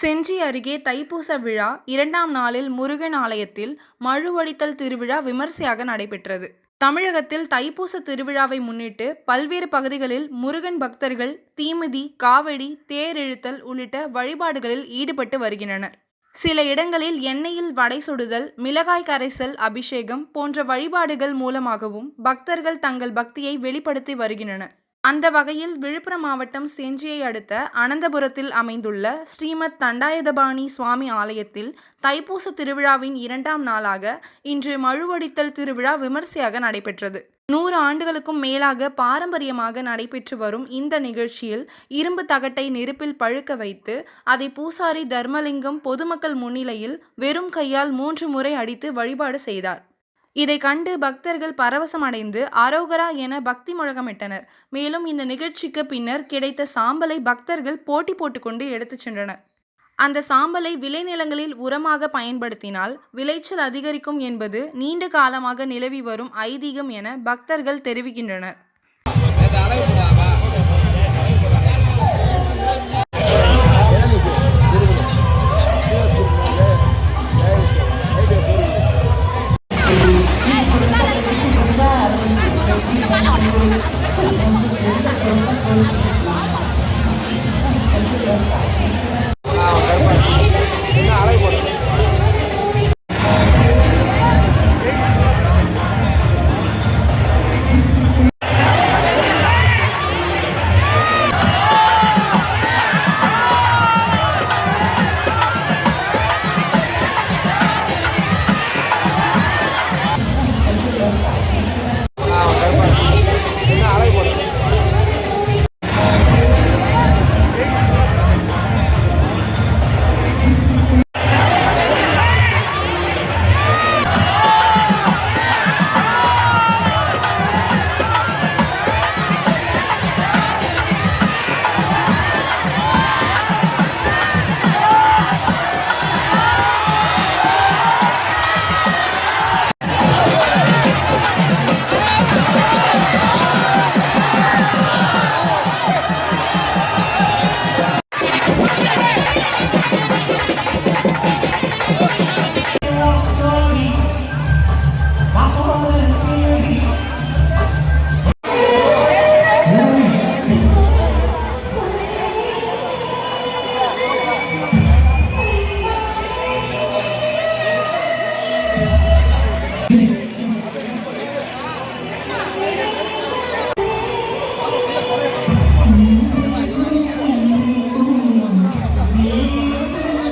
செஞ்சி அருகே தைப்பூச விழா இரண்டாம் நாளில் முருகன் ஆலயத்தில் மழுவடித்தல் திருவிழா விமர்சையாக நடைபெற்றது. தமிழகத்தில் தைப்பூச திருவிழாவை முன்னிட்டு பல்வேறு பகுதிகளில் முருகன் பக்தர்கள் தீமிதி, காவடி, தேர் இழுத்தல் உள்ளிட்ட வழிபாடுகளில் ஈடுபட்டு வருகின்றனர். சில இடங்களில் எண்ணெயில் வடை சுடுதல், மிளகாய் கரைசல் அபிஷேகம் போன்ற வழிபாடுகள் மூலமாகவும் பக்தர்கள் தங்கள் பக்தியை வெளிப்படுத்தி வருகின்றனர். அந்த வகையில் விழுப்புரம் மாவட்டம் செஞ்சியை அடுத்த அனந்தபுரத்தில் அமைந்துள்ள ஸ்ரீமத் தண்டாயுதபாணி சுவாமி ஆலயத்தில் தைப்பூச திருவிழாவின் இரண்டாம் நாளாக இன்று மழுவடித்தல் திருவிழா விமர்சையாக நடைபெற்றது. நூறு ஆண்டுகளுக்கும் மேலாக பாரம்பரியமாக நடைபெற்று வரும் இந்த நிகழ்ச்சியில் இரும்பு தகட்டை நெருப்பில் பழுக்க வைத்து அதை பூசாரி தர்மலிங்கம் பொதுமக்கள் முன்னிலையில் வெறும் கையால் மூன்று முறை அடித்து வழிபாடு செய்தார். இதை கண்டு பக்தர்கள் பரவசமடைந்து அரோகரா என பக்தி முழக்கமிட்டனர். மேலும் இந்த நிகழ்ச்சிக்கு பின்னர் கிடைத்த சாம்பலை பக்தர்கள் போட்டி போட்டுக்கொண்டு எடுத்துச் சென்றனர். அந்த சாம்பலை விளைநிலங்களில் உரமாக பயன்படுத்தினால் விளைச்சல் அதிகரிக்கும் என்பது நீண்ட காலமாக நிலவி வரும் ஐதீகம் என பக்தர்கள் தெரிவிக்கின்றனர். Oh,